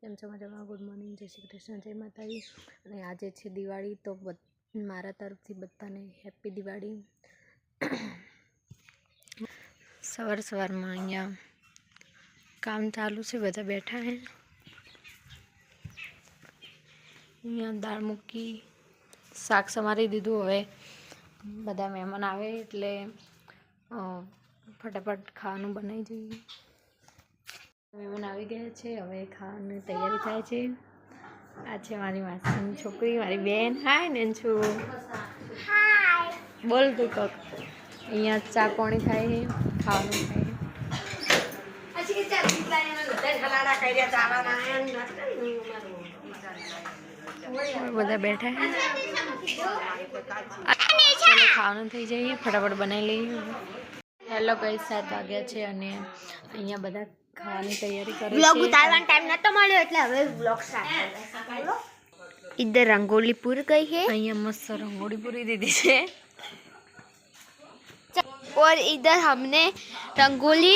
કેમ છો? મજામાં? Good morning. જય શ્રી કૃષ્ણ. જય માતાજી. અને આજે છે દિવાળી, તો મારા તરફથી બધાને હેપી દિવાળી. સવાર સવારમાં અહીંયા કામ ચાલુ છે. બધા બેઠા હે અહીંયા દાળ મૂકી, શાક સમારી દીધું. હવે બધા મહેમાન આવે એટલે ફટાફટ ખાવાનું બનાવી જઈએ મહેમાન આવી ગયા છે. હવે ખાવાની તૈયારી થાય છે. આ છે મારી માસીની છોકરી મારી બેન. હાય ને છું બોલ તું કક અહીંયા ચા કોણી થાય છે ખાવાનું થાય બધા બેઠા ખાવાનું થઈ જાય ફટાફટ બનાવી લઈએ. હેલો કઈ સાત વાગ્યા છે અને અહીંયા બધા ખાવાની તૈયારી કરે બ્લોગ છે ઉતારવાનો ટાઈમ નતો મળ્યો એટલે હવે બ્લોગ સ્ટાર્ટ इधर रंगोली पूर गई है અહીંયા મસ્ત રંગોળી પૂરી દીધી છે और इधर हमने रंगोली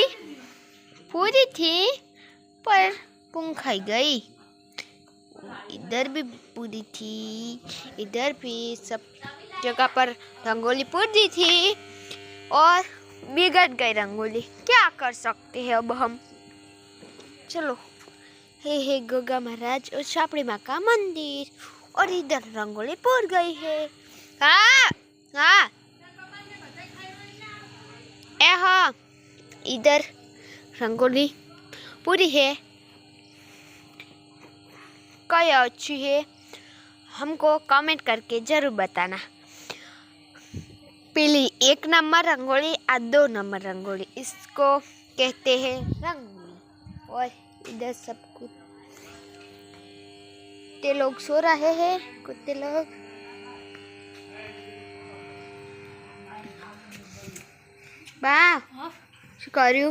पूरी थी पर पुंग खाई गई इधर भी पूरी थी इधर भी सब जगह पर रंगोली पूर दी थी और बिगड़ गई रंगोली। क्या कर सकते हैं अब हम? चलो। हे हे गंगा महाराज और छापड़ी माँ का मंदिर? और इधर रंगोली पूर गई है। हाँ हाँ। ए हाँ। इधर रंगोली पूरी है। कई अच्छी है। हमको कमेंट करके ज़रूर बताना। पीली एक नंबर रंगोली और दो नंबर रंगोली इसको कहते हैं रंगोली और इधर सब कुत्ते लोग सो रहे हैं कुत्ते लोग બા શું કર્યું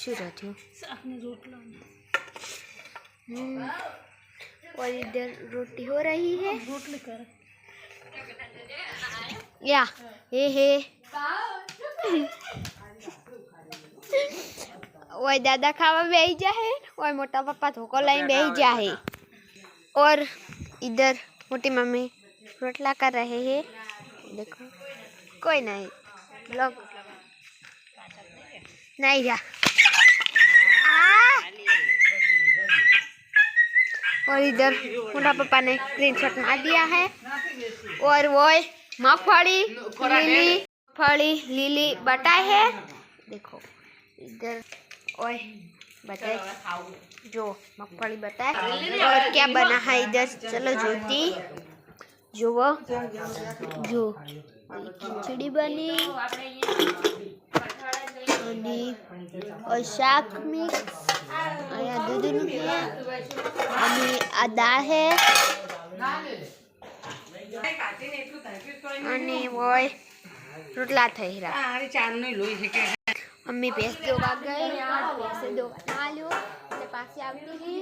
શું રહ્યું हम्म, और इधर रोटी हो रही है या हे हे ઓય દાદા ખાવા બેહી જાહે ઓય મોટા પપ્પા ધોકો લઈને બેહી જાહે और इधर मोटी मम्मी रोटला कर रहे हैं देखो कोई नहीं लोग नहीं जा और इधर मोटा पापा ने स्क्रीन शॉट मार दिया है और वो मगफली लिली फली लिली बटा है देखो इधर ओए बटा जो मगफली है और क्या बना है इधर चलो ज्योति जो वो जो खिचड़ी बनी और शाक मिक्स और यहाँ दूध है अभी अदा है અને હોય રોટલા થઈ રહ્યા. મમ્મી ભેંસ દોવા ગઈ. ભેંસે દોવા ના લ્યો એટલે પાછી આવતી રહી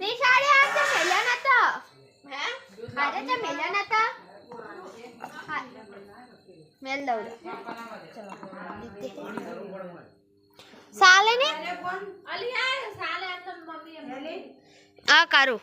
નહીં સાડે આ તો મેલ્યા નતા અરે તો મેલ્યા નતા મેલ દઉં. સાલે ને? આ કારું.